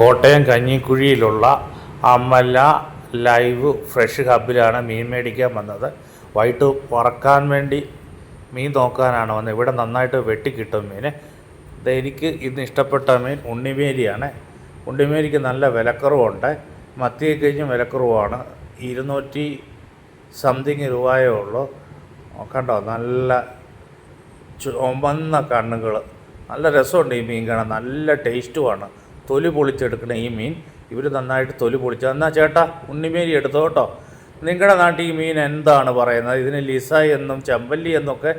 കോട്ടയം കഞ്ഞിക്കുഴിയിലുള്ള Amala live fresh ഹബിലാണ് മീൻ മേടിക്കാൻ വന്നത്. വൈകിട്ട് വറക്കാൻ വേണ്ടി മീൻ നോക്കാനാണ് വന്നത്. ഇവിടെ നന്നായിട്ട് വെട്ടിക്കിട്ടും മീൻ. എനിക്ക് ഇന്ന് ഇഷ്ടപ്പെട്ട മീൻ ഉണ്ണിമേരിയാണ്. ഉണ്ണിമേരിക്ക് നല്ല വിലക്കുറവുണ്ട്. മത്തിയെ കഴിഞ്ഞ് വിലക്കുറവാണ്. ഇരുന്നൂറ്റി സംതിങ് രൂപയേ ഉള്ളൂ. കണ്ടോ നല്ല ചുമന്ന കണ്ണുകൾ നല്ല രസമുണ്ട് ഈ മീൻ കാണാൻ. നല്ല ടേസ്റ്റുമാണ്. തൊലി പൊളിച്ചെടുക്കണ ഈ മീൻ. ഇവർ നന്നായിട്ട് തൊലി പൊളിച്ചു. എന്നാൽ ചേട്ടാ ഉണ്ണിമേരി എടുത്തോ കേട്ടോ. നിങ്ങളുടെ നാട്ടിൽ ഈ മീൻ എന്താണ് പറയുന്നത്? ഇതിന് ലിസ എന്നും ചെമ്പല്ലി എന്നൊക്കെ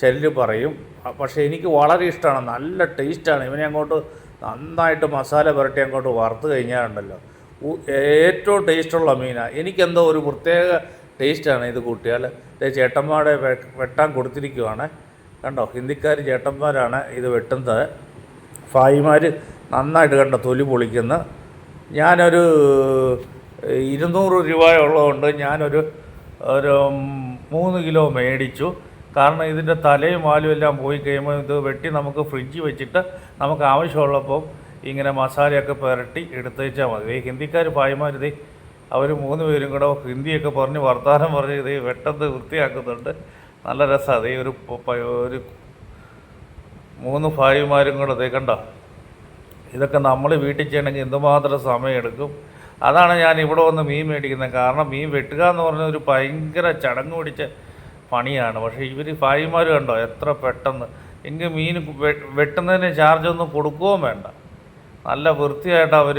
ചെല്ലു പറയും. പക്ഷേ എനിക്ക് വളരെ ഇഷ്ടമാണ്. നല്ല ടേസ്റ്റാണ്. ഇവനെ അങ്ങോട്ട് നന്നായിട്ട് മസാല പുരട്ടി അങ്ങോട്ട് വറുത്ത് കഴിഞ്ഞാലുണ്ടല്ലോ. ഏറ്റവും ടേസ്റ്റുള്ള മീനാണ് എനിക്കെന്തോ ഒരു പ്രത്യേക ടേസ്റ്റാണ് ഇത് കൂട്ടിയാൽ. ചേട്ടന്മാരുടെ ചേട്ടന്മാരെ വെട്ടാൻ കൊടുത്തിരിക്കുവാണ്. കണ്ടോ? ഹിന്ദിക്കാർ ചേട്ടന്മാരാണ് ഇത് വെട്ടുന്നത്. ഫായിമാർ നന്നായിട്ട് കണ്ട തൊലി പൊളിക്കുന്ന. ഞാനൊരു ഇരുന്നൂറ് രൂപയുള്ളതുകൊണ്ട് ഞാനൊരു ഒരു മൂന്ന് കിലോ മേടിച്ചു. കാരണം ഇതിന്റെ തലയും വാലും എല്ലാം പോയി കഴിയുമ്പോൾ ഇത് വെട്ടി നമുക്ക് ഫ്രിഡ്ജിൽ വെച്ചിട്ട് നമുക്ക് ആവശ്യമുള്ളപ്പോൾ ഇങ്ങനെ മസാലയൊക്കെ പുരട്ടി എടുത്തേച്ചാൽ മതി. ഈ ഹിന്ദിക്കാർ ഭായിമാർ അവർ മൂന്ന് പേരും കൂടെ ഹിന്ദിയൊക്കെ പറഞ്ഞ് വർത്തമാനം പറഞ്ഞ് ഇത് വെട്ടത്ത് വൃത്തിയാക്കുന്നുണ്ട്. നല്ല രസമാണ് ഈ ഒരു ഒരു മൂന്ന് ഭായിമാരും കൂടെ ദേ കണ്ടോ? ഇതൊക്കെ നമ്മൾ വീട്ടിൽ ചെയ്യണമെങ്കിൽ എന്തുമാത്രം സമയമെടുക്കും? അതാണ് ഞാൻ ഇവിടെ വന്ന് മീൻ മേടിക്കുന്നത്. കാരണം മീൻ വെട്ടുക എന്ന് പറഞ്ഞ ഒരു ഭയങ്കര ചടങ്ങ് പിടിച്ച പണിയാണ്. പക്ഷേ ഇവർ ഭായിമാർ കണ്ടോ? എത്ര പെട്ടെന്ന്. എങ്കിൽ മീൻ വെട്ടുന്നതിന് ചാർജ് ഒന്നും കൊടുക്കുകയും വേണ്ട. നല്ല വൃത്തിയായിട്ട് അവർ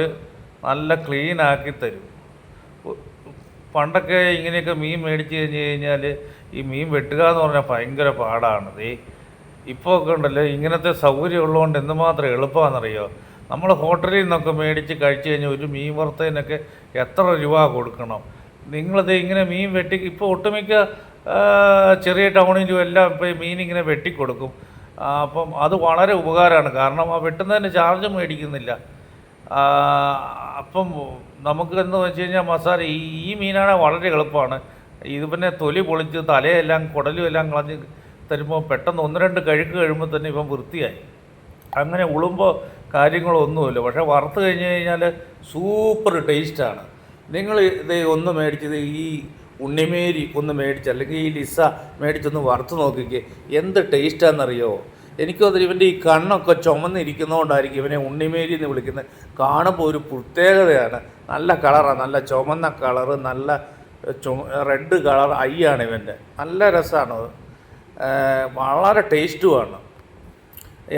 നല്ല ക്ലീൻ ആക്കി തരും. പണ്ടൊക്കെ ഇങ്ങനെയൊക്കെ മീൻ മേടിച്ച് കഴിഞ്ഞ് കഴിഞ്ഞാൽ ഈ മീൻ വെട്ടുക എന്ന് പറഞ്ഞാൽ ഭയങ്കര പാടാണ്. ദേ ഇപ്പോൾ ഒക്കെ ഉണ്ടല്ലോ ഇങ്ങനത്തെ സൗകര്യം ഉള്ളതുകൊണ്ട് എന്തുമാത്രം എളുപ്പമാണെന്നറിയോ? നമ്മൾ ഹോട്ടലിൽ നിന്നൊക്കെ മേടിച്ച് കഴിച്ചു കഴിഞ്ഞാൽ ഒരു മീൻ വറുത്തതിനൊക്കെ എത്ര രൂപ കൊടുക്കണം? നിങ്ങളത് ഇങ്ങനെ മീൻ വെട്ടി ഇപ്പോൾ ഒട്ടുമിക്ക ചെറിയ ടൗണിലും എല്ലാം ഇപ്പോൾ മീൻ ഇങ്ങനെ വെട്ടിക്കൊടുക്കും. അപ്പം അത് വളരെ ഉപകാരമാണ്. കാരണം ആ വെട്ടുന്നതിന് ചാർജ് മേടിക്കുന്നില്ല. അപ്പം നമുക്ക് എന്ന് വെച്ച് കഴിഞ്ഞാൽ മസാല ഈ ഈ മീനാണെങ്കിൽ വളരെ എളുപ്പമാണ്. ഇത് പിന്നെ തൊലി പൊളിച്ച് തലയെല്ലാം കുടലും എല്ലാം കളഞ്ഞ് തരുമ്പോൾ പെട്ടെന്ന് ഒന്ന് രണ്ട് കഴുക്ക് കഴിയുമ്പോൾ തന്നെ ഇപ്പം വൃത്തിയായി. അങ്ങനെ ഉളുമ്പോൾ കാര്യങ്ങളൊന്നുമില്ല. പക്ഷേ വറുത്ത് കഴിഞ്ഞ് കഴിഞ്ഞാൽ സൂപ്പർ ടേസ്റ്റാണ് നിങ്ങൾ ഇത് ഒന്ന് മേടിച്ചത് ഈ ഉണ്ണിമേരി ഒന്ന് മേടിച്ച് അല്ലെങ്കിൽ ഈ ലിസ മേടിച്ചൊന്ന് വറുത്ത് നോക്കിക്കേ എന്ത് ടേസ്റ്റാണെന്നറിയോ എനിക്കതിൽ ഇവന്റെ ഈ കണ്ണൊക്കെ ചുമന്നിരിക്കുന്നതുകൊണ്ടായിരിക്കും ഇവനെ ഉണ്ണിമേരി എന്ന് വിളിക്കുന്നത്. കാണുമ്പോൾ ഒരു പ്രത്യേകതയാണ്. നല്ല കളറാണ് നല്ല ചുമന്ന കളറ് നല്ല റെഡ് കളർ ഐ ആണ് ഇവന്റെ. നല്ല രസമാണ് വളരെ ടേസ്റ്റുമാണ്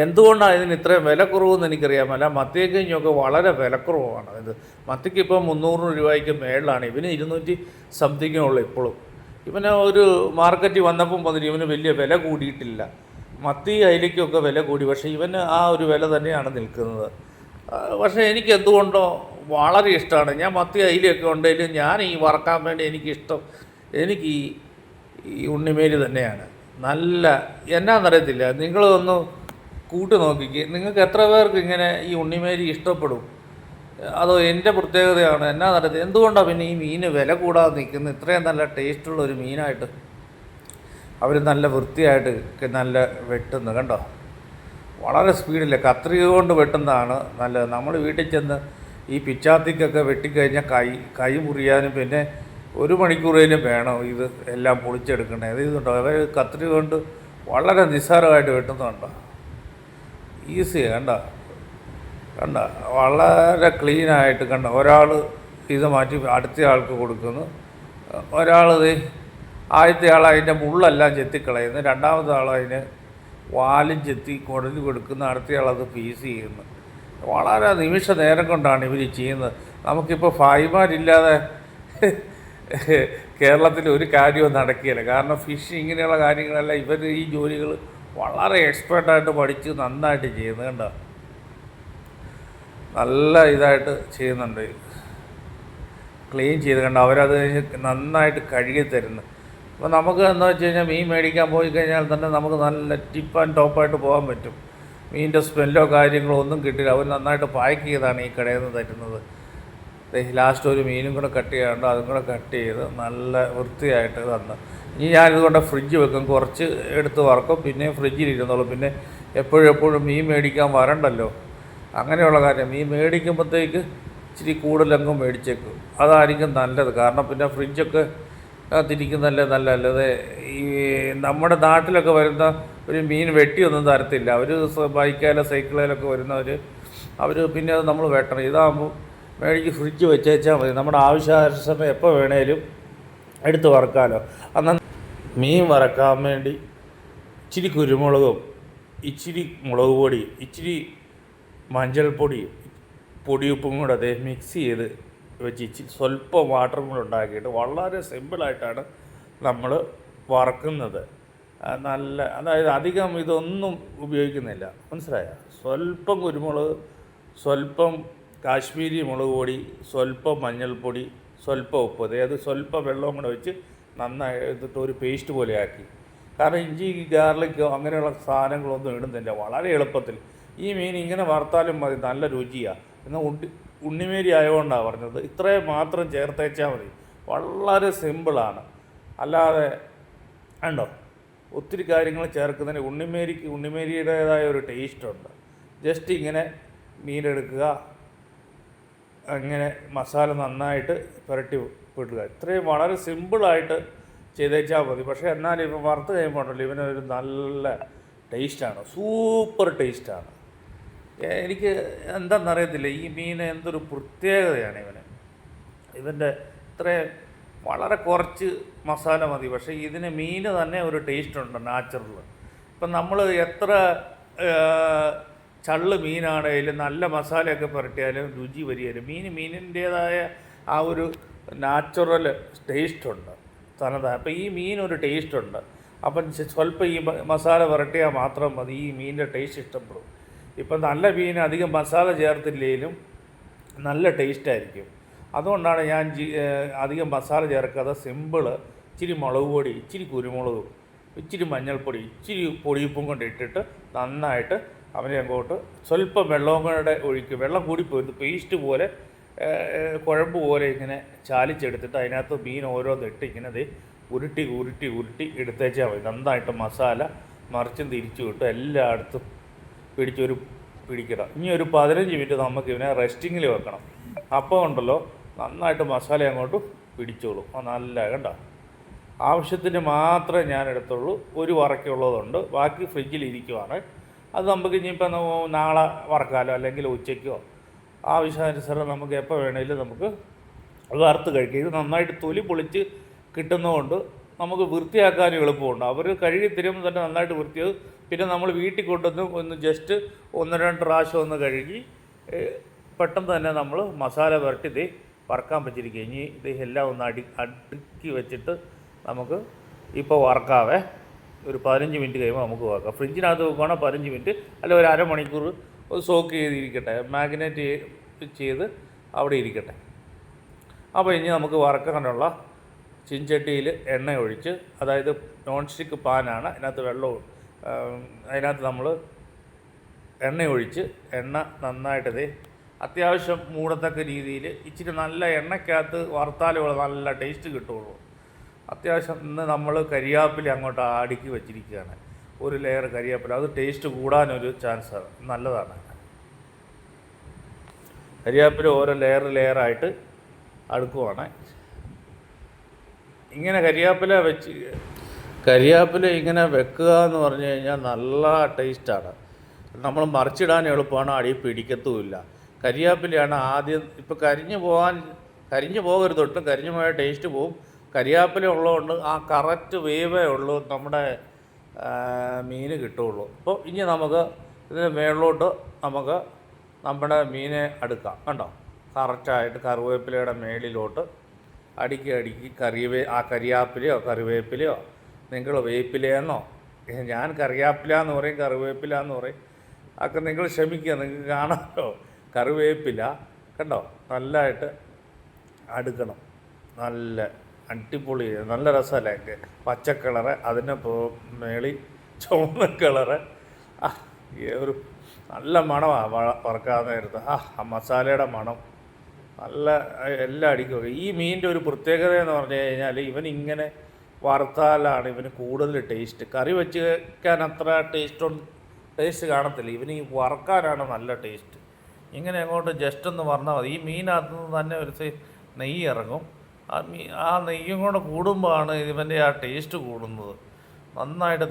എന്തുകൊണ്ടാണ് ഇതിന് ഇത്രയും വിലക്കുറവെന്ന് കുറവെന്ന് എനിക്കറിയാമല്ല മത്തിയൊക്കെ വളരെ വിലക്കുറവാണ്. ഇത് മത്തിക്ക് ഇപ്പോൾ മുന്നൂറ് രൂപയ്ക്ക് മേളിലാണ്. ഇവന് ഇരുന്നൂറ്റി സംതിങ്ങേ ഉള്ളൂ ഇപ്പോഴും. ഇവന് ഒരു മാർക്കറ്റിൽ വന്നപ്പം വന്നിട്ട് ഇവന് വലിയ വില കൂടിയിട്ടില്ല. മത്തി അയിലയ്ക്കൊക്കെ വില കൂടി. പക്ഷേ ഇവന് ആ ഒരു വില തന്നെയാണ് നിൽക്കുന്നത്. പക്ഷേ എനിക്ക് എന്തുകൊണ്ടോ വളരെ ഇഷ്ടമാണ്. ഞാൻ മത്തി അയിലയൊക്കെ ഉണ്ടെങ്കിലും ഞാൻ ഈ വറക്കാൻ വേണ്ടി എനിക്കിഷ്ടം എനിക്ക് ഈ ഉണ്ണിമേൽ തന്നെയാണ്. നല്ല എന്നാന്നറിയത്തില്ല. നിങ്ങളൊന്ന് കൂട്ടി നോക്കിക്ക് നിങ്ങൾക്ക് എത്ര പേർക്ക് ഇങ്ങനെ ഈ ഉണ്ണിമേരി ഇഷ്ടപ്പെടും? അതോ എന്റെ പ്രത്യേകതയാണ് എന്നാ നല്ലത് എന്തുകൊണ്ടാണ് പിന്നെ ഈ മീൻ വില കൂടാതെ നിൽക്കുന്നത്? ഇത്രയും നല്ല ടേസ്റ്റുള്ള ഒരു മീനായിട്ട് അവർ നല്ല വൃത്തിയായിട്ട് നല്ല വെട്ടുന്നു കണ്ടോ? വളരെ സ്പീഡില്ല കത്രിക കൊണ്ട് വെട്ടുന്നതാണ് നല്ലത്. നമ്മൾ വീട്ടിൽ ചെന്ന് ഈ പിച്ചാത്തിക്കൊക്കെ വെട്ടിക്കഴിഞ്ഞാൽ കൈ കൈ മുറിയാനും പിന്നെ ഒരു മണിക്കൂറേലും വേണം ഇത് എല്ലാം പൊളിച്ചെടുക്കണേ ഇത് ഇതുണ്ടോ അവർ കത്രിക കൊണ്ട് വളരെ നിസ്സാരമായിട്ട് വെട്ടുന്നുണ്ടോ ഈസി കണ്ട? കണ്ട? വളരെ ക്ലീനായിട്ട് കണ്ട. ഒരാൾ ഇത് മാറ്റി അടുത്ത ആൾക്ക് കൊടുക്കുന്നു. ഒരാൾ ഇത് ആദ്യത്തെ ആൾ അതിന്റെ മുള്ളെല്ലാം ചെത്തിക്കളയുന്നു. രണ്ടാമത്തെ ആൾ അതിന് വാലും ചെത്തി കുടൽ കൊടുക്കുന്ന. അടുത്തയാൾ അത് പീസ് ചെയ്യുന്നു. വളരെ നിമിഷ നേരം കൊണ്ടാണ് ഇവർ ചെയ്യുന്നത്. നമുക്കിപ്പോൾ ഫായിമാരില്ലാതെ കേരളത്തിൽ ഒരു കാര്യവും നടക്കുകയില്ല. കാരണം ഫിഷ് ഇങ്ങനെയുള്ള കാര്യങ്ങളെല്ലാം ഇവർ ഈ ജോലികൾ വളരെ എക്സ്പേർട്ടായിട്ട് പഠിച്ച് നന്നായിട്ട് ചെയ്യുന്നത് കണ്ടോ? നല്ല ഇതായിട്ട് ചെയ്യുന്നുണ്ട്. ക്ലീൻ ചെയ്ത് കണ്ട? അവരത് കഴിഞ്ഞ് നന്നായിട്ട് കഴുകി തരുന്നു. അപ്പോൾ നമുക്ക് എന്താ വെച്ച് കഴിഞ്ഞാൽ മീൻ മേടിക്കാൻ പോയി കഴിഞ്ഞാൽ തന്നെ നമുക്ക് നല്ല ടിപ്പ് ആൻഡ് ടോപ്പായിട്ട് പോകാൻ പറ്റും. മീനിന്റെ സ്മെല്ലോ കാര്യങ്ങളോ ഒന്നും കിട്ടില്ല. അവർ നന്നായിട്ട് പാക്ക് ചെയ്താണ് ഈ കടയിൽ നിന്ന് തരുന്നത്. ലാസ്റ്റ് ഒരു മീനും കൂടെ കട്ട് ചെയ്യാണ്ട് അതും കൂടെ കട്ട് ചെയ്ത് നല്ല വൃത്തിയായിട്ട് തന്നു. ഇനി ഞാനിതുകൊണ്ട് ഫ്രിഡ്ജ് വെക്കും. കുറച്ച് എടുത്ത് വറക്കും. പിന്നെ ഫ്രിഡ്ജിൽ ഇരുന്നോളും പിന്നെ എപ്പോഴും മീൻ മേടിക്കാൻ വരണ്ടല്ലോ. അങ്ങനെയുള്ള കാര്യം. മീൻ മേടിക്കുമ്പോഴത്തേക്ക് ഇച്ചിരി കൂടുതലങ്ങ് മേടിച്ചേക്കും. അതായിരിക്കും നല്ലത്. കാരണം പിന്നെ ഫ്രിഡ്ജൊക്കെ തിരിക്കുന്നതല്ലേ നല്ല അല്ലാതെ ഈ നമ്മുടെ നാട്ടിലൊക്കെ വരുന്ന ഒരു മീൻ വെട്ടിയൊന്നും തരത്തില്ല. അവർ ബൈക്കായാലും സൈക്കിളിലൊക്കെ വരുന്നവർ അവർ പിന്നെ അത് നമ്മൾ വെട്ടണം. ഇതാകുമ്പോൾ മേടിക്ക് ഫ്രിഡ്ജ് വെച്ചേച്ചാൽ മതി. നമ്മുടെ ആവശ്യാനുസരണം എപ്പോൾ വേണേലും എടുത്ത് വറക്കാമല്ലോ അന്ന് മീൻ വറക്കാൻ വേണ്ടി ഇച്ചിരി കുരുമുളകും ഇച്ചിരി മുളക് പൊടി ഇച്ചിരി മഞ്ഞൾപ്പൊടി പൊടിയുപ്പും കൂടെ അതേ മിക്സ് ചെയ്ത് വെച്ച് ഇച്ചിരി സ്വല്പം വാട്ടറും കൂടെ ഉണ്ടാക്കിയിട്ട് വളരെ സിമ്പിളായിട്ടാണ് നമ്മൾ വറക്കുന്നത്. നല്ല അതായത് അധികം ഇതൊന്നും ഉപയോഗിക്കുന്നില്ല. മനസ്സിലായോ? സ്വല്പം കുരുമുളക് സ്വല്പം കാശ്മീരി മുളക് പൊടി സ്വല്പം മഞ്ഞൾപ്പൊടി സ്വല്പം ഉപ്പ്. അതായത് സ്വല്പം വെള്ളവും കൂടെ വെച്ച് നന്നായി എടുത്തിട്ട് ഒരു പേസ്റ്റ് പോലെ ആക്കി. കാരണം ഇഞ്ചി ഗാർലിക്കോ അങ്ങനെയുള്ള സാധനങ്ങളൊന്നും ഇടുന്നില്ല. വളരെ എളുപ്പത്തിൽ. ഈ മീൻ ഇങ്ങനെ വറുത്താലും മതി നല്ല രുചിയാണ് എന്നാൽ ഉണ്ണി ഉണ്ണിമേരി ആയതുകൊണ്ടാണ് പറഞ്ഞത്. ഇത്രയും മാത്രം ചേർത്തേച്ചാൽ മതി. വളരെ സിമ്പിളാണ്. അല്ലാതെ ഉണ്ടോ ഒത്തിരി കാര്യങ്ങൾ ചേർക്കുന്നതിന് ഉണ്ണിമേരിക്ക് ഉണ്ണിമേരിയുടേതായ ഒരു ടേസ്റ്റുണ്ട് ജസ്റ്റ് ഇങ്ങനെ മീനെടുക്കുക അങ്ങനെ മസാല നന്നായിട്ട് പുരട്ടി വിടുക ഇത്രയും വളരെ സിമ്പിളായിട്ട് ചെയ്തേച്ചാൽ മതി. പക്ഷേ എന്നാലും ഇപ്പം വറുത്ത് കഴിയുമ്പോൾ ഉണ്ടല്ലോ ഇവനൊരു നല്ല ടേസ്റ്റാണ്. സൂപ്പർ ടേസ്റ്റാണ്. എനിക്ക് എന്താണെന്നറിയത്തില്ല ഈ മീൻ എന്തൊരു പ്രത്യേകതയാണ് ഇവന്. ഇവന്റെ ഇത്രയും വളരെ കുറച്ച് മസാല മതി. പക്ഷേ ഇതിന് മീന് തന്നെ ഒരു ടേസ്റ്റ് ഉണ്ട് നാച്ചുറൽ. ഇപ്പം നമ്മൾ എത്ര ചള്ള് മീനാണേലും നല്ല മസാലയൊക്കെ പുരട്ടിയാലും രുചി വരികയില്ല. മീൻ മീനിന്റേതായ ആ ഒരു നാച്ചുറൽ ടേസ്റ്റുണ്ട് തനതായ അപ്പം ഈ മീനൊരു ടേസ്റ്റ് ഉണ്ട്. അപ്പം സ്വല്പം ഈ മസാല പുരട്ടിയാൽ മാത്രം മതി. ഈ മീനിന്റെ ടേസ്റ്റ് ഇഷ്ടപ്പെടും. ഇപ്പം നല്ല മീൻ അധികം മസാല ചേർത്തില്ലെങ്കിലും നല്ല ടേസ്റ്റായിരിക്കും അതുകൊണ്ടാണ് ഞാൻ അധികം മസാല ചേർക്കാതെ സിമ്പിൾ ഇച്ചിരി മുളക് പൊടി ഇച്ചിരി കുരുമുളകും ഇച്ചിരി മഞ്ഞൾപ്പൊടി ഇച്ചിരി പൊടിയുപ്പും കൊണ്ട് ഇട്ടിട്ട് നന്നായിട്ട് അവനെ അങ്ങോട്ട് സ്വല്പം വെള്ളവും കൂടെ ഒഴിക്കും. വെള്ളം കൂടിപ്പോയി. പേസ്റ്റ് പോലെ കുഴമ്പ് പോലെ ഇങ്ങനെ ചാലിച്ചെടുത്തിട്ട് അതിനകത്ത് മീൻ ഓരോന്നിട്ട് ഇങ്ങനെ അത് ഉരുട്ടി ഉരുട്ടി ഉരുട്ടി എടുത്തേച്ചാൽ മതി. നന്നായിട്ട് മസാല മറിച്ചും തിരിച്ചു വിട്ട് എല്ലായിടത്തും പിടിച്ചൊരു പിടിക്കണം ഇനി ഒരു പതിനഞ്ച് മിനിറ്റ് നമുക്ക് ഇവനെ റെസ്റ്റിങ്ങിൽ വെക്കണം. അപ്പം ഉണ്ടല്ലോ നന്നായിട്ട് മസാല അങ്ങോട്ട് പിടിച്ചോളും. നല്ല കണ്ട? ആവശ്യത്തിന് മാത്രമേ ഞാൻ എടുത്തുള്ളൂ. ഒരു വറക്കുള്ളതുണ്ട് ബാക്കി ഫ്രിഡ്ജിൽ ഇരിക്കുവാണ്. അത് നമുക്ക് ഇനിയിപ്പോൾ നാളെ വറക്കാലോ അല്ലെങ്കിൽ ഉച്ചയ്ക്കോ ആവശ്യാനുസരണം നമുക്ക് എപ്പോൾ വേണമെങ്കിലും നമുക്ക് വറുത്ത് കഴിക്കാം. ഇത് നന്നായിട്ട് തൊലി പൊളിച്ച് കിട്ടുന്നതുകൊണ്ട് നമുക്ക് വൃത്തിയാക്കാനും എളുപ്പമുണ്ട്. അവർ കഴുകി തരുമ്പോൾ തന്നെ നന്നായിട്ട് വൃത്തിയാവും പിന്നെ നമ്മൾ വീട്ടിൽ കൊണ്ടുവന്ന് ഒന്ന് ജസ്റ്റ് ഒന്ന് രണ്ട് പ്രാവശ്യം ഒന്ന് കഴുകി പെട്ടെന്ന് തന്നെ നമ്മൾ മസാല പുരട്ടി ഇത് വറക്കാൻ പറ്റിയിരിക്കുക ഇനി ഇത് എല്ലാം ഒന്ന് അടി അടുക്കി വെച്ചിട്ട് നമുക്ക് ഇപ്പോൾ വറക്കാവേ. ഒരു പതിനഞ്ച് മിനിറ്റ് കഴിയുമ്പോൾ നമുക്ക് വറക്കാം. ഫ്രിഡ്ജിനകത്ത് വെക്കുകയാണെങ്കിൽ പതിനഞ്ച് മിനിറ്റ് അല്ലെങ്കിൽ ഒരു അരമണിക്കൂർ സോക്ക് ചെയ്തിരിക്കട്ടെ. മാഗ്നറ്റ് ചെയ്ത് അവിടെ ഇരിക്കട്ടെ. അപ്പോൾ ഇനി നമുക്ക് വറക്കാനുള്ള ചിഞ്ചട്ടിയിൽ എണ്ണ ഒഴിച്ച് അതായത് നോൺ സ്റ്റിക്ക് പാനാണ്. അതിനകത്ത് വെള്ളവും അതിനകത്ത് നമ്മൾ എണ്ണ ഒഴിച്ച് എണ്ണ നന്നായിട്ട് ദേ അത്യാവശ്യം മൂടത്തക്ക രീതിയിൽ ഇച്ചിരി നല്ല എണ്ണയ്ക്കകത്ത് വറുത്താലേ നല്ല ടേസ്റ്റ് കിട്ടുള്ളൂ. അത്യാവശ്യം ഇന്ന് നമ്മൾ കരിയാപ്പില അങ്ങോട്ട് അടുക്കി വെച്ചിരിക്കുകയാണ്. ഒരു ലെയർ കരിയാപ്പില. അത് ടേസ്റ്റ് കൂടാനൊരു ചാൻസ് നല്ലതാണ്. കരിയാപ്പില ഓരോ ലെയർ ലെയറായിട്ട് അടുക്കുവാണ്. ഇങ്ങനെ കരിയാപ്പില വെച്ച് കരിയാപ്പില ഇങ്ങനെ വെക്കുക എന്ന് പറഞ്ഞു കഴിഞ്ഞാൽ നല്ല ടേസ്റ്റാണ് നമ്മൾ മറിച്ചിടാൻ എളുപ്പമാണ് അടി പിടിക്കത്തുമില്ല. കരിയാപ്പിലയാണ് ആദ്യം ഇപ്പോൾ കരിഞ്ഞു പോകാൻ കരിഞ്ഞു പോകരുത് ഒട്ടും കരിഞ്ഞു പോയ ടേസ്റ്റ് പോവും. കരിയാപ്പില ഉള്ളതുകൊണ്ട് ആ കറക്റ്റ് വേവേ ഉള്ളൂ നമ്മുടെ മീൻ കിട്ടുള്ളൂ അപ്പോൾ ഇനി നമുക്ക് ഇതിന് മേളിലോട്ട് നമുക്ക് നമ്മുടെ മീനെ അടുക്കാം കണ്ടോ? കറക്റ്റായിട്ട് കറിവേപ്പിലയുടെ മേളിലോട്ട് അടുക്കി അടുക്കി കറിവേ ആ കരിയാപ്പിലയോ കറിവേപ്പിലയോ നിങ്ങൾ വേപ്പിലയെന്നോ ഞാൻ കറിയാപ്പില എന്ന് പറയും കറിവേപ്പില എന്ന് പറയും. അതൊക്കെ നിങ്ങൾ ക്ഷമിക്കുക നിങ്ങൾക്ക് കാണാമല്ലോ. കറിവേപ്പില കണ്ടോ? നല്ലതായിട്ട് അടുക്കണം. നല്ല അടിപൊളി നല്ല രസമല്ലേ പച്ച കളറ് അതിന് മേളി ചുവന്ന കളറ്. ഒരു നല്ല മണമാണ് വറക്കാൻ നേരത്ത് ആ മസാലയുടെ മണം. നല്ല എല്ലാം അടിക്കും. ഈ മീനിന്റെ ഒരു പ്രത്യേകത എന്ന് പറഞ്ഞു കഴിഞ്ഞാൽ ഇവൻ ഇങ്ങനെ വറുത്താലാണ് ഇവന് കൂടുതൽ ടേസ്റ്റ്. കറി വെച്ച് വയ്ക്കാൻ അത്ര ടേസ്റ്റ് ടേസ്റ്റ് കാണത്തില്ല. ഇവന് ഈ വറക്കാനാണ് നല്ല ടേസ്റ്റ്. ഇങ്ങനെ അങ്ങോട്ട് ജസ്റ്റ് ഒന്ന് പറഞ്ഞാൽ മതി. ഈ മീനകത്തു നിന്ന് തന്നെ ഒരു നെയ്യ് ഇറങ്ങും. ആ മീ ആ നെയ്യും കൂടെ കൂടുമ്പോഴാണ് ഇവന്റെ ആ ടേസ്റ്റ് കൂടുന്നത്. നന്നായിട്ട്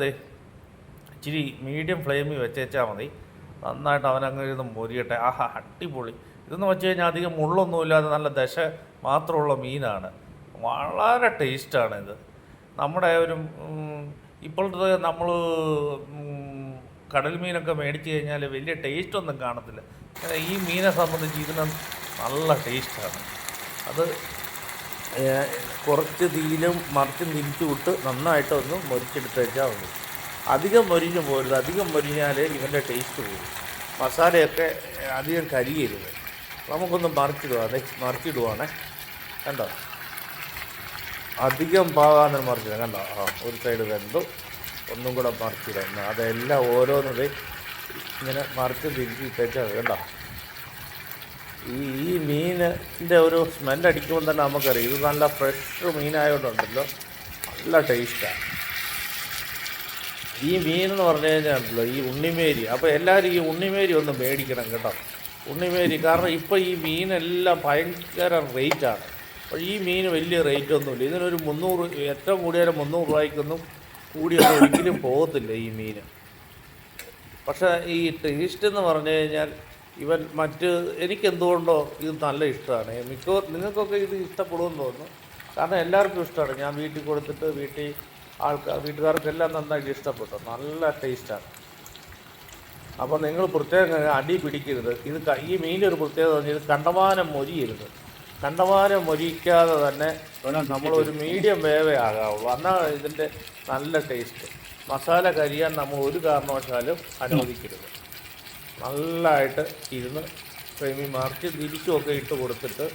ഇച്ചിരി മീഡിയം ഫ്ലെയിമിൽ വെച്ചേച്ചാൽ മതി. നന്നായിട്ട് അവനങ്ങ് ഇരുന്ന് മൊരിയട്ടെ. ആഹാ അടിപൊളി. ഇതെന്ന് വെച്ച് കഴിഞ്ഞാൽ അധികം മുള്ളൊന്നുമില്ലാതെ നല്ല ദശ മാത്രമുള്ള മീനാണ്. വളരെ ടേസ്റ്റാണ് ഇത്. നമ്മുടെ ഒരു ഇപ്പോഴത്തെ നമ്മൾ കടൽ മീനൊക്കെ മേടിച്ച് കഴിഞ്ഞാൽ വലിയ ടേസ്റ്റൊന്നും കാണത്തില്ല. ഈ മീനെ സംബന്ധിച്ച് ഇതിന് നല്ല ടേസ്റ്റാണ്. അത് കുറച്ച് തീയിലും മറിച്ചും തിരിച്ചു വിട്ട് നന്നായിട്ടൊന്ന് മൊരിച്ചെടുത്ത് വെച്ചാൽ മതി. അധികം മൊരിഞ്ഞു പോരുത് അധികം മൊരിഞ്ഞാൽ ഇവന്റെ ടേസ്റ്റ് പോകും മസാലയൊക്കെ അധികം കരിയരുത്. നമുക്കൊന്ന് മറിച്ചിടുവാണേ മറിച്ചിടുവാണേ. കണ്ടോ? അധികം പാകാന്ന് മറിച്ചിടാം. കണ്ടോ? ആ ഒരു സൈഡ് വെന്തു. ഒന്നും കൂടെ മറിച്ചിടാം. അതെല്ലാം ഓരോന്നത് ഇങ്ങനെ മറിച്ച് തിരിച്ച് മതി കണ്ടോ? ഈ ഈ മീനിന്റെ ഒരു സ്മെല്ലടിക്കുമ്പോൾ തന്നെ നമുക്കറിയാം. ഇത് നല്ല ഫ്രഷ് മീനായതുകൊണ്ടുണ്ടല്ലോ നല്ല ടേസ്റ്റാണ് ഈ മീൻ എന്ന് പറഞ്ഞു കഴിഞ്ഞാൽ ഈ ഉണ്ണിമേരി. അപ്പോൾ എല്ലാവരും ഈ ഉണ്ണിമേരി ഒന്ന് മേടിക്കണം കേട്ടോ. ഉണ്ണിമേരി കാരണം ഇപ്പോൾ ഈ മീനെല്ലാം ഭയങ്കര റേറ്റാണ് അപ്പോൾ ഈ മീൻ വലിയ റേറ്റ് ഒന്നുമില്ല. ഇതിനൊരു മുന്നൂറ് ഏറ്റവും കൂടിയാലും മുന്നൂറ് രൂപയ്ക്കൊന്നും കൂടിയൊന്നും ഒരിക്കലും പോകത്തില്ല ഈ മീൻ പക്ഷേ ഈ ടേസ്റ്റ് എന്ന് പറഞ്ഞു കഴിഞ്ഞാൽ ഇവൻ മറ്റ് എനിക്കെന്തുകൊണ്ടോ ഇത് നല്ല ഇഷ്ടമാണ്. മിക്ക നിങ്ങൾക്കൊക്കെ ഇത് ഇഷ്ടപ്പെടുമെന്ന് തോന്നുന്നു. കാരണം എല്ലാവർക്കും ഇഷ്ടമാണ്. ഞാൻ വീട്ടിൽ കൊടുത്തിട്ട് വീട്ടിൽ ആൾക്കാർ വീട്ടുകാർക്കെല്ലാം നന്നായിട്ട് ഇഷ്ടപ്പെട്ടു. നല്ല ടേസ്റ്റാണ്. അപ്പോൾ നിങ്ങൾ പ്രത്യേകം അടി പിടിക്കരുത്. ഇത് ഈ മീനിന്റെ ഒരു പ്രത്യേകത പറഞ്ഞാൽ ഇത് കണ്ടമാനം മൊരിയരുത്. കണ്ടമാനം മൊരിക്കാതെ തന്നെ നമ്മളൊരു മീഡിയം വേവേ ആകാവുള്ളൂ. എന്നാൽ ഇതിന്റെ നല്ല ടേസ്റ്റ്. മസാല കരിയാൻ നമ്മൾ ഒരു കാരണവശാലും അനുവദിക്കരുത്. നല്ലതായിട്ട് ഇരുന്ന് മറിച്ച് തിരിച്ചുമൊക്കെ ഇട്ട് കൊടുത്തിട്ട്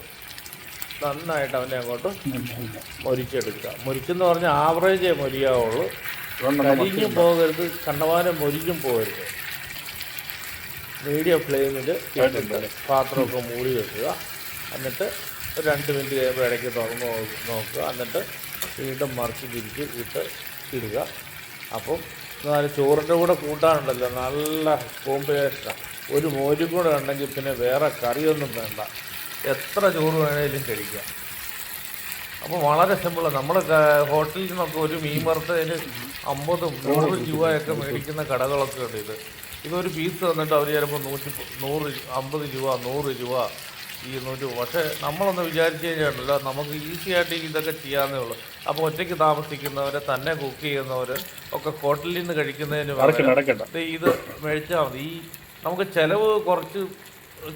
നന്നായിട്ട് അവനെ അങ്ങോട്ട് മൊരിച്ചെടുക്കുക മൊരിച്ചെന്ന് പറഞ്ഞാൽ ആവറേജേ മൊരിയാവുള്ളൂ. കരിഞ്ഞും പോകരുത് കണ്ടമാനം മൊരിഞ്ഞും പോകരുത്. മീഡിയം ഫ്ലെയിമിൽ പാത്രമൊക്കെ മൂടി വെക്കുക. എന്നിട്ട് രണ്ട് മിനിറ്റ് കഴിയുമ്പോൾ ഇടയ്ക്ക് തുറന്ന് നോക്കുക. എന്നിട്ട് വീണ്ടും മറിച്ച് തിരിച്ച് ഇട്ട് ഇടുക. അപ്പം നാല് ചോറിന്റെ കൂടെ കൂട്ടാനുണ്ടല്ലോ. നല്ല കോമ്പിനേഷനാണ് ഒരു മോരും കൂടെ ഉണ്ടെങ്കിൽ പിന്നെ വേറെ കറിയൊന്നും വേണ്ട. എത്ര ചോറ് വേണേലും കഴിക്കാം. അപ്പോൾ വളരെ സിമ്പിളാണ് നമ്മൾ ഹോട്ടലിൽ നിന്നൊക്കെ ഒരു മീൻ വറുത്തതിന് അമ്പതും നൂറ് രൂപയൊക്കെ മേടിക്കുന്ന കടകളൊക്കെ ഉണ്ട് ഇത്. ഇതൊരു പീസ് തന്നിട്ട് അവർ ചിലപ്പോൾ നൂറ്റി നൂറ് അമ്പത് രൂപ നൂറ് രൂപ ഈ നൂറ്റി പക്ഷേ നമ്മളൊന്ന് വിചാരിച്ചു കഴിഞ്ഞാൽ നമുക്ക് ഈസി ആയിട്ട് ഇതൊക്കെ ചെയ്യാവുന്നേ ഉള്ളൂ. അപ്പോൾ ഒറ്റയ്ക്ക് താമസിക്കുന്നവർ തന്നെ കുക്ക് ചെയ്യുന്നവർ ഒക്കെ ഹോട്ടലിൽ നിന്ന് കഴിക്കുന്നതിന് ഇത് മേടിച്ചാൽ മതി. ഈ നമുക്ക് ചിലവ് കുറച്ച്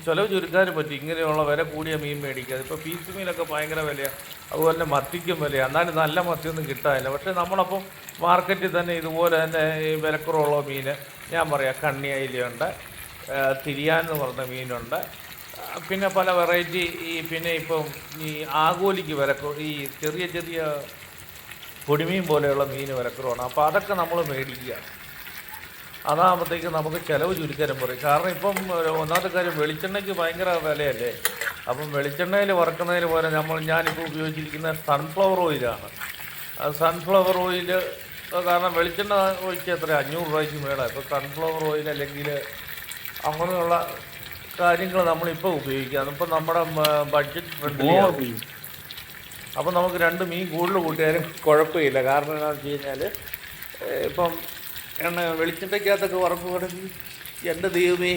ചിലവ് ചുരുക്കാനും പറ്റും. ഇങ്ങനെയുള്ള വില കൂടിയ മീൻ മേടിക്കുക ഇപ്പോൾ പീസ് മീനൊക്കെ ഭയങ്കര വിലയാണ് അതുപോലെ തന്നെ മത്തിക്കും വിലയാണ് എന്നാലും നല്ല മത്തിയൊന്നും കിട്ടാനില്ല. പക്ഷേ നമ്മളപ്പം മാർക്കറ്റിൽ തന്നെ ഇതുപോലെ തന്നെ ഈ വിലക്കുറവുള്ള മീൻ ഞാൻ പറയാം കണ്ണി അയിലയുണ്ട് ആ, തിരിയാൻ എന്ന് പറഞ്ഞ മീനുണ്ട്. പിന്നെ പല വെറൈറ്റി ഈ പിന്നെ ഇപ്പം ഈ ആഗോലിക്ക് വിലക്കു ഈ ചെറിയ ചെറിയ പൊടിമീൻ പോലെയുള്ള മീൻ വിലക്കുറവാണ്. അപ്പോൾ അതൊക്കെ നമ്മൾ മേടിക്കുക. അതാകുമ്പോഴത്തേക്ക് നമുക്ക് ചിലവ് ചുരുക്കാനും പറയും. കാരണം ഇപ്പം ഒന്നാമത്തെ കാര്യം വെളിച്ചെണ്ണയ്ക്ക് ഭയങ്കര വിലയല്ലേ? അപ്പം വെളിച്ചെണ്ണയിൽ വറക്കുന്നതിന് പോലെ നമ്മൾ ഞാനിപ്പോൾ ഉപയോഗിച്ചിരിക്കുന്ന സൺഫ്ലവർ ഓയിലാണ് സൺഫ്ലവർ ഓയിൽ കാരണം വെളിച്ചെണ്ണ ഒഴിച്ച് എത്ര അഞ്ഞൂറ് രൂപയ്ക്ക് മേള. ഇപ്പോൾ സൺഫ്ലവർ ഓയിൽ അല്ലെങ്കിൽ അങ്ങനെയുള്ള കാര്യങ്ങൾ നമ്മളിപ്പോൾ ഉപയോഗിക്കാം ഇപ്പം നമ്മുടെ ബഡ്ജറ്റ് ഫ്രണ്ട്ലി അപ്പം നമുക്ക് രണ്ട് മീൻ കൂടുതൽ കൂട്ടിയാലും കുഴപ്പമില്ല. കാരണം എന്താണെന്ന് വെച്ച് കഴിഞ്ഞാൽ ഇപ്പം എണ്ണ വെളിച്ചെണ്ണയ്ക്കകത്തൊക്കെ വറക്കുകയാണെങ്കിൽ എന്റെ ദൈവമേ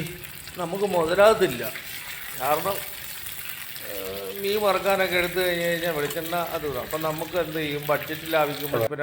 നമുക്ക് മുതലാകത്തില്ല. കാരണം മീൻ വറക്കാനൊക്കെ എടുത്തു കഴിഞ്ഞ് കഴിഞ്ഞാൽ വെളിച്ചെണ്ണ അത് അപ്പം നമുക്ക് എന്ത് ചെയ്യും? ബഡ്ജറ്റ് പിന്നെ